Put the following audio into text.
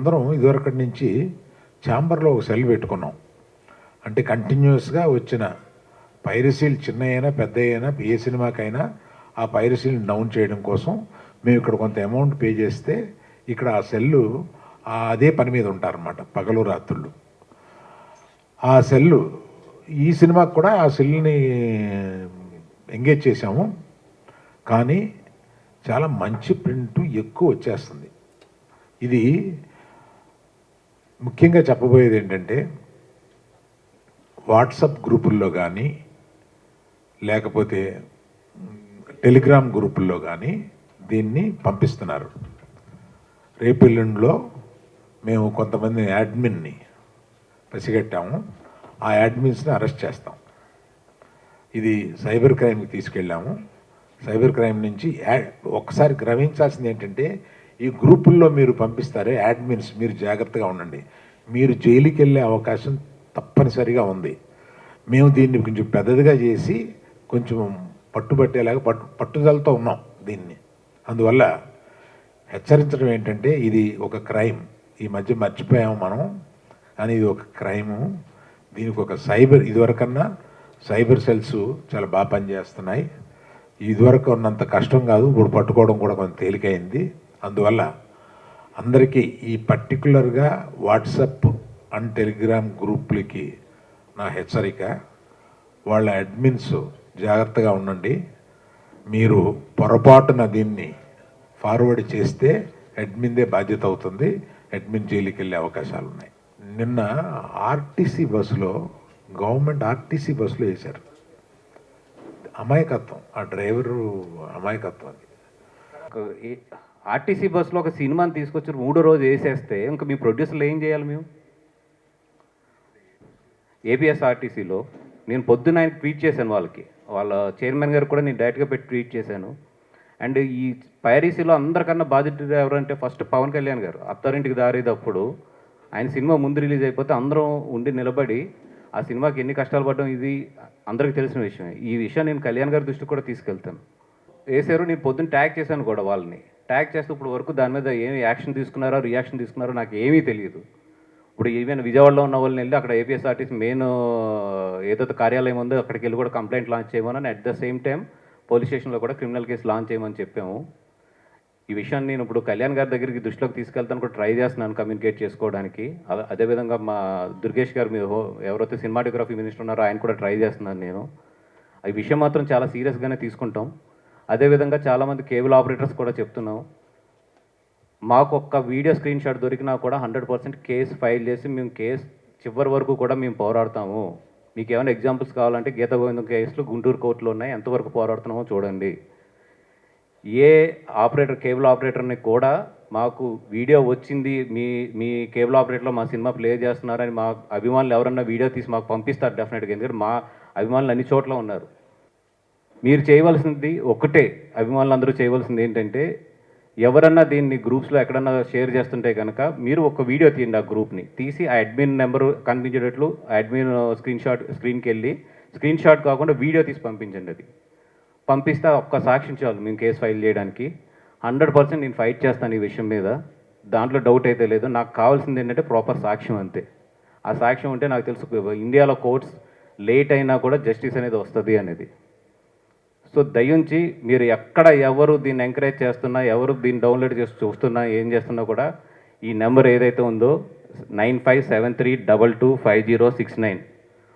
మేమందరం ఇదివరకటి నుంచి ఛాంబర్లో ఒక సెల్ పెట్టుకున్నాం. అంటే కంటిన్యూస్గా వచ్చిన పైరసీలు చిన్న అయినా పెద్ద అయినా ఏ సినిమాకైనా ఆ పైరసీని డౌన్ చేయడం కోసం మేము ఇక్కడ కొంత అమౌంట్ పే చేస్తే ఇక్కడ ఆ సెల్లు అదే పని మీద ఉంటారన్నమాట పగలు రాత్రులు. ఆ సెల్లు ఈ సినిమాకి కూడా ఆ సెల్ని ఎంగేజ్ చేశాము. కానీ చాలా మంచి ప్రింట్ ఎక్కువ వచ్చేస్తుంది. ఇది ముఖ్యంగా చెప్పబోయేది ఏంటంటే వాట్సప్ గ్రూపుల్లో కానీ లేకపోతే టెలిగ్రామ్ గ్రూపుల్లో కానీ దీన్ని పంపిస్తున్నారు. రేపెల్లుండిలో మేము కొంతమంది యాడ్మిన్ని పసిగట్టాము. ఆ యాడ్మిన్స్ని అరెస్ట్ చేస్తాం. ఇది సైబర్ క్రైమ్కి తీసుకెళ్ళాము. సైబర్ క్రైమ్ నుంచి యా- ఒక్కసారి గ్రహించాల్సింది ఏంటంటే ఈ గ్రూపుల్లో మీరు పంపిస్తారే యాడ్మిన్స్ మీరు జాగ్రత్తగా ఉండండి. మీరు జైలుకి వెళ్ళే అవకాశం తప్పనిసరిగా ఉంది. మేము దీన్ని కొంచెం పెద్దదిగా చేసి కొంచెం పట్టుబట్టేలాగా పట్టు పట్టుదలతో ఉన్నాం దీన్ని. అందువల్ల హెచ్చరించడం ఏంటంటే ఇది ఒక క్రైమ్. ఈ మధ్య మర్చిపోయాము మనం కానీ ఇది ఒక క్రైము. దీనికి ఒక సైబర్ ఇదివరకన్నా సైబర్ సెల్స్ చాలా బాగా పనిచేస్తున్నాయి. ఇదివరకు ఉన్నంత కష్టం కాదు ఇప్పుడు పట్టుకోవడం కూడా కొంచెం తేలికైంది. అందువల్ల అందరికీ ఈ పర్టికులర్గా వాట్సప్ అండ్ టెలిగ్రామ్ గ్రూపులకి నా హెచ్చరిక వాళ్ళ అడ్మిన్స్ జాగ్రత్తగా ఉండండి. మీరు పొరపాటున దీన్ని ఫార్వర్డ్ చేస్తే అడ్మిన్దే బాధ్యత అవుతుంది అడ్మిన్ జైలుకి వెళ్ళే అవకాశాలు ఉన్నాయి నిన్న ఆర్టీసీ బస్సులో గవర్నమెంట్ ఆర్టీసీ బస్సులో వేశారు. అమాయకత్వం ఆ డ్రైవరు అమాయకత్వం అది. ఆర్టీసీ బస్సులో ఒక సినిమాని తీసుకొచ్చి మూడో రోజు వేసేస్తే ఇంకా మీ ప్రొడ్యూసర్లు ఏం చేయాలి మేము? ఏబిఎస్ ఆర్టీసీలో నేను పొద్దున్న ఆయన ట్వీట్ చేశాను వాళ్ళకి. వాళ్ళ చైర్మన్ గారు కూడా నేను డైరెక్ట్గా పెట్టి ట్వీట్ చేశాను. అండ్ ఈ పైరసీలో అందరికన్నా బాధితుడు ఎవరంటే ఫస్ట్ పవన్ కళ్యాణ్ గారు. అత్తారింటికి దారేటప్పుడు ఆయన సినిమా ముందు రిలీజ్ అయిపోతే అందరం ఉండి నిలబడి ఆ సినిమాకి ఎన్ని కష్టాలు పడడం ఇది అందరికీ తెలిసిన విషయమే. ఈ విషయం నేను కళ్యాణ్ గారి దృష్టికి కూడా తీసుకెళ్తాను. వేసారు నేను పొద్దున్న ట్యాగ్ చేశాను కూడా వాళ్ళని. ట్యాగ్ చేస్తే ఇప్పుడు వరకు దాని మీద ఏమి యాక్షన్ తీసుకున్నారో రియాక్షన్ తీసుకున్నారో నాకు ఏమీ తెలియదు. ఇప్పుడు ఈవెన్ విజయవాడలో ఉన్న వాళ్ళని వెళ్ళి అక్కడ ఏపీఎస్ఆర్టీసీ మెయిన్ ఏదైతే కార్యాలయం ఉందో అక్కడికి వెళ్ళి కూడా కంప్లైంట్ లాంచ్ చేయమని at the same time police స్టేషన్లో కూడా క్రిమినల్ కేసు లాంచ్ చేయమని చెప్పాము. ఈ విషయాన్ని నేను ఇప్పుడు కళ్యాణ్ గారి దగ్గరికి దృష్టిలోకి తీసుకెళ్తాను కూడా ట్రై చేస్తున్నాను కమ్యూనికేట్ చేసుకోవడానికి. అదే- అదేవిధంగా మా దుర్గేష్ గారు మీరు ఎవరైతే సినిమాటోగ్రఫీ మినిస్టర్ ఉన్నారో ఆయన కూడా ట్రై చేస్తున్నాను నేను. ఈ విషయం మాత్రం చాలా సీరియస్గానే తీసుకుంటాం. అదేవిధంగా చాలామంది కేబుల్ ఆపరేటర్స్ కూడా చెప్తున్నాం మాకు ఒక్క వీడియో స్క్రీన్ షాట్ దొరికినా కూడా హండ్రెడ్ పర్సెంట్ కేసు ఫైల్ చేసి మేము కేసు చివరి వరకు కూడా మేము పోరాడతాము. మీకు ఏమైనా ఎగ్జాంపుల్స్ కావాలంటే గీత గోవిందం కేసులు గుంటూరు కోర్టులో ఉన్నాయి. ఎంతవరకు పోరాడుతున్నామో చూడండి. ఏ ఆపరేటర్ కేబుల్ ఆపరేటర్ని కూడా మాకు వీడియో వచ్చింది మీ మీ కేబుల్ ఆపరేటర్లో మా సినిమా ప్లే చేస్తున్నారని మా అభిమానులు ఎవరన్నా వీడియో తీసి మాకు పంపిస్తారు డెఫినెట్గా. ఎందుకంటే మా అభిమానులు అన్ని చోట్ల ఉన్నారు. మీరు చేయవలసింది ఒకటే అభిమానులు అందరూ చేయవలసింది ఏంటంటే ఎవరన్నా దీన్ని గ్రూప్స్లో ఎక్కడన్నా షేర్ చేస్తుంటే కనుక మీరు ఒక వీడియో తీయండి ఆ గ్రూప్ని. తీసి ఆ అడ్మిన్ నెంబర్ కనిపించేటట్లు ఆ అడ్మిన్ స్క్రీన్ షాట్ స్క్రీన్కి వెళ్ళి స్క్రీన్ షాట్ కాకుండా వీడియో తీసి పంపించండి అది. పంపిస్తే ఒక్క సాక్ష్యం చాలు మేము కేసు ఫైల్ చేయడానికి. హండ్రెడ్ పర్సెంట్ నేను ఫైట్ చేస్తాను ఈ విషయం మీద. దాంట్లో డౌట్ అయితే లేదు. నాకు కావాల్సింది ఏంటంటే ప్రాపర్ సాక్ష్యం అంతే. ఆ సాక్ష్యం ఉంటే నాకు తెలుసు ఇండియాలో కోర్ట్స్ లేట్ అయినా కూడా జస్టిస్ అనేది వస్తుంది అనేది. సో దయించి మీరు ఎక్కడ ఎవరు దీన్ని ఎంకరేజ్ చేస్తున్నా ఎవరు దీన్ని డౌన్లోడ్ చేసి చూస్తున్నా ఏం చేస్తున్నా కూడా ఈ నెంబర్ ఏదైతే ఉందో nine five seven three double two five zero six nine.